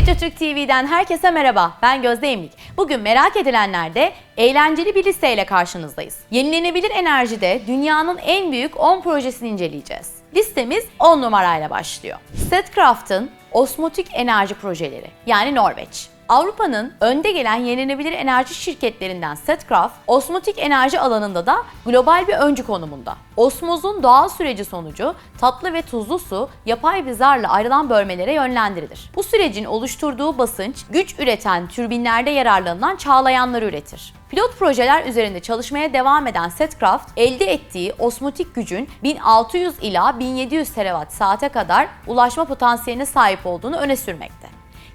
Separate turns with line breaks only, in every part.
Metrotürk TV'den herkese merhaba. Ben Gözde Emlik. Bugün merak edilenlerde eğlenceli bir listeyle karşınızdayız. Yenilenebilir enerjide dünyanın en büyük 10 projesini inceleyeceğiz. Listemiz 10 numarayla başlıyor. Statkraft'ın osmotik enerji projeleri yani Norveç. Avrupa'nın önde gelen yenilenebilir enerji şirketlerinden Statkraft, osmotik enerji alanında da global bir öncü konumunda. Osmozun doğal süreci sonucu tatlı ve tuzlu su yapay bir zarla ayrılan bölmelere yönlendirilir. Bu sürecin oluşturduğu basınç, güç üreten türbinlerde yararlanılan çağlayanları üretir. Pilot projeler üzerinde çalışmaya devam eden Statkraft, elde ettiği osmotik gücün 1600 ila 1700 terawatt saate kadar ulaşma potansiyeline sahip olduğunu öne sürmekte.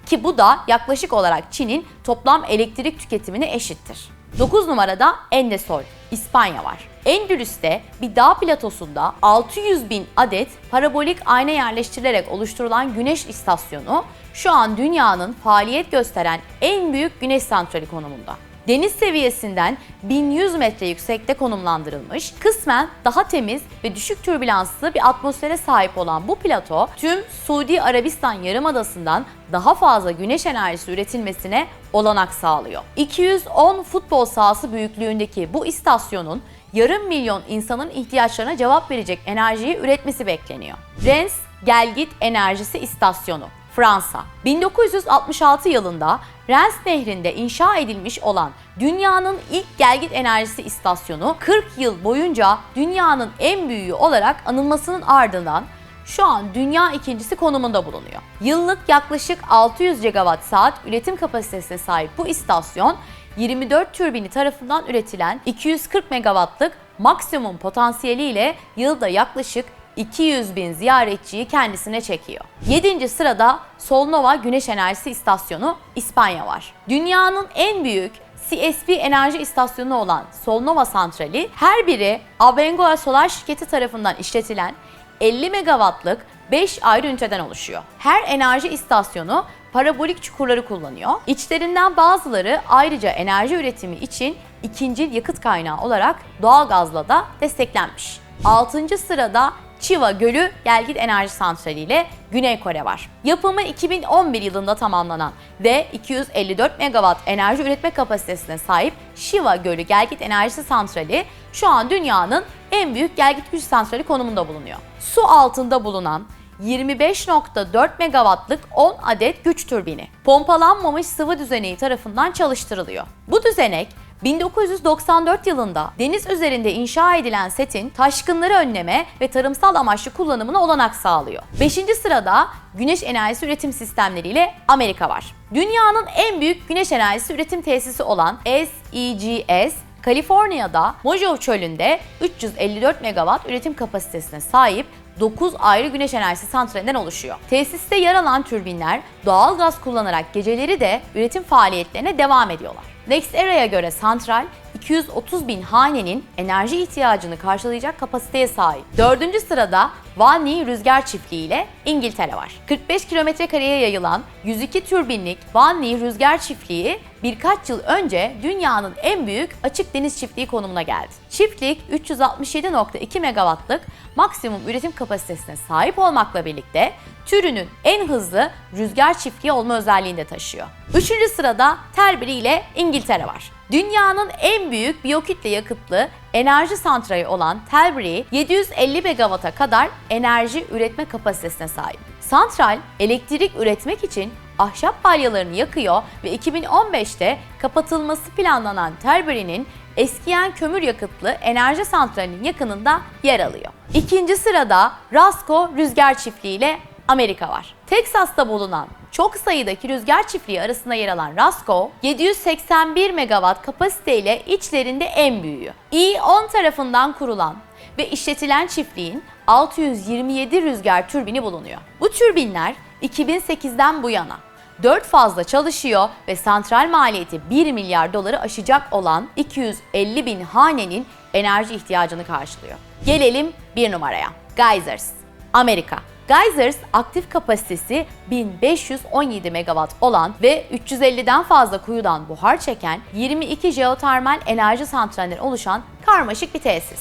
Ki bu da yaklaşık olarak Çin'in toplam elektrik tüketimine eşittir. 9 numarada Endesol, İspanya var. Endülüs'te bir dağ platosunda 600 bin adet parabolik ayna yerleştirilerek oluşturulan güneş istasyonu şu an dünyanın faaliyet gösteren en büyük güneş santrali konumunda deniz seviyesinden 1100 metre yüksekte konumlandırılmış, kısmen daha temiz ve düşük türbülanslı bir atmosfere sahip olan bu plato, tüm Suudi Arabistan Yarımadası'ndan daha fazla güneş enerjisi üretilmesine olanak sağlıyor. 210 futbol sahası büyüklüğündeki bu istasyonun yarım milyon insanın ihtiyaçlarına cevap verecek enerjiyi üretmesi bekleniyor. Rens Gelgit Enerjisi İstasyonu Fransa. 1966 yılında Rens Nehri'nde inşa edilmiş olan dünyanın ilk gelgit enerjisi istasyonu 40 yıl boyunca dünyanın en büyüğü olarak anılmasının ardından şu an dünya ikincisi konumunda bulunuyor. Yıllık yaklaşık 600 gigawatt saat üretim kapasitesine sahip bu istasyon 24 türbini tarafından üretilen 240 megawattlık maksimum potansiyeliyle yılda yaklaşık 200 bin ziyaretçiyi kendisine çekiyor. 7. sırada Solnova Güneş Enerjisi İstasyonu İspanya var. Dünyanın en büyük CSP enerji istasyonu olan Solnova Santrali her biri Abengoa Solar şirketi tarafından işletilen 50 megawattlık 5 ayrı üniteden oluşuyor. Her enerji istasyonu parabolik çukurları kullanıyor. İçlerinden bazıları ayrıca enerji üretimi için ikinci yakıt kaynağı olarak doğal gazla da desteklenmiş. 6. sırada Chiva Gölü Gelgit Enerji Santrali ile Güney Kore var. Yapımı 2011 yılında tamamlanan ve 254 megawatt enerji üretme kapasitesine sahip Shiva Gölü Gelgit Enerjisi Santrali şu an dünyanın en büyük gelgit güç santrali konumunda bulunuyor. Su altında bulunan 25.4 megawattlık 10 adet güç türbini pompalanmamış sıvı düzeneği tarafından çalıştırılıyor. Bu düzenek 1994 yılında deniz üzerinde inşa edilen setin taşkınları önleme ve tarımsal amaçlı kullanımına olanak sağlıyor. 5. sırada güneş enerjisi üretim sistemleriyle Amerika var. Dünyanın en büyük güneş enerjisi üretim tesisi olan SEGS Kaliforniya'da Mojave çölünde 354 megawatt üretim kapasitesine sahip 9 ayrı güneş enerjisi santralinden oluşuyor. Tesiste yer alan türbinler doğal gaz kullanarak geceleri de üretim faaliyetlerine devam ediyorlar. NextEra'ya göre santral 230 bin hanenin enerji ihtiyacını karşılayacak kapasiteye sahip. Dördüncü sırada Vanni Rüzgar Çiftliği ile İngiltere var. 45 kilometre kareye yayılan 102 türbinlik Vanni Rüzgar Çiftliği birkaç yıl önce dünyanın en büyük açık deniz çiftliği konumuna geldi. Çiftlik 367.2 megawattlık maksimum üretim kapasitesine sahip olmakla birlikte türünün en hızlı rüzgar çiftliği olma özelliğini de taşıyor. Üçüncü sırada Terbury ile İngiltere var. Dünyanın en büyük biyokütle yakıtlı enerji santrali olan Telbury 750 megawatt'a kadar enerji üretme kapasitesine sahip. Santral elektrik üretmek için ahşap balyalarını yakıyor ve 2015'te kapatılması planlanan Telbury'nin eskiyen kömür yakıtlı enerji santralinin yakınında yer alıyor. İkinci sırada Rasco Rüzgar Çiftliği ile Amerika var. Teksas'ta bulunan çok sayıdaki rüzgar çiftliği arasında yer alan Rasco, 781 megawatt kapasiteyle içlerinde en büyüğü. E10 tarafından kurulan ve işletilen çiftliğin 627 rüzgar türbini bulunuyor. Bu türbinler 2008'den bu yana 4 fazla çalışıyor ve santral maliyeti 1 milyar doları aşacak olan 250 bin hanenin enerji ihtiyacını karşılıyor. Gelelim bir numaraya. Geysers, Amerika. Geysers aktif kapasitesi 1517 megawatt olan ve 350'den fazla kuyudan buhar çeken 22 jeotermal enerji santralinden oluşan karmaşık bir tesis.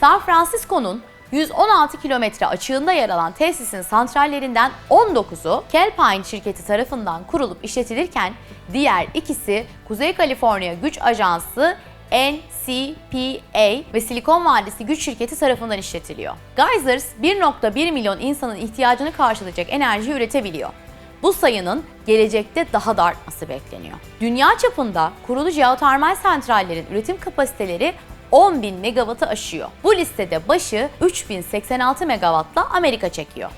San Francisco'nun 116 kilometre açığında yer alan tesisin santrallerinden 19'u Calpine şirketi tarafından kurulup işletilirken diğer ikisi Kuzey Kaliforniya Güç Ajansı NCPA ve Silikon Vadisi Güç Şirketi tarafından işletiliyor. Geysers 1.1 milyon insanın ihtiyacını karşılayacak enerji üretebiliyor. Bu sayının gelecekte daha da artması bekleniyor. Dünya çapında kurulu jeotermal santrallerin üretim kapasiteleri 10.000 megawattı aşıyor. Bu listede başı 3086 megawattla Amerika çekiyor.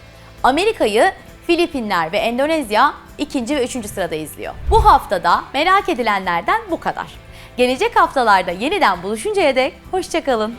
Amerika'yı Filipinler ve Endonezya ikinci ve üçüncü sırada izliyor. Bu haftada merak edilenlerden bu kadar. Gelecek haftalarda yeniden buluşuncaya dek hoşçakalın.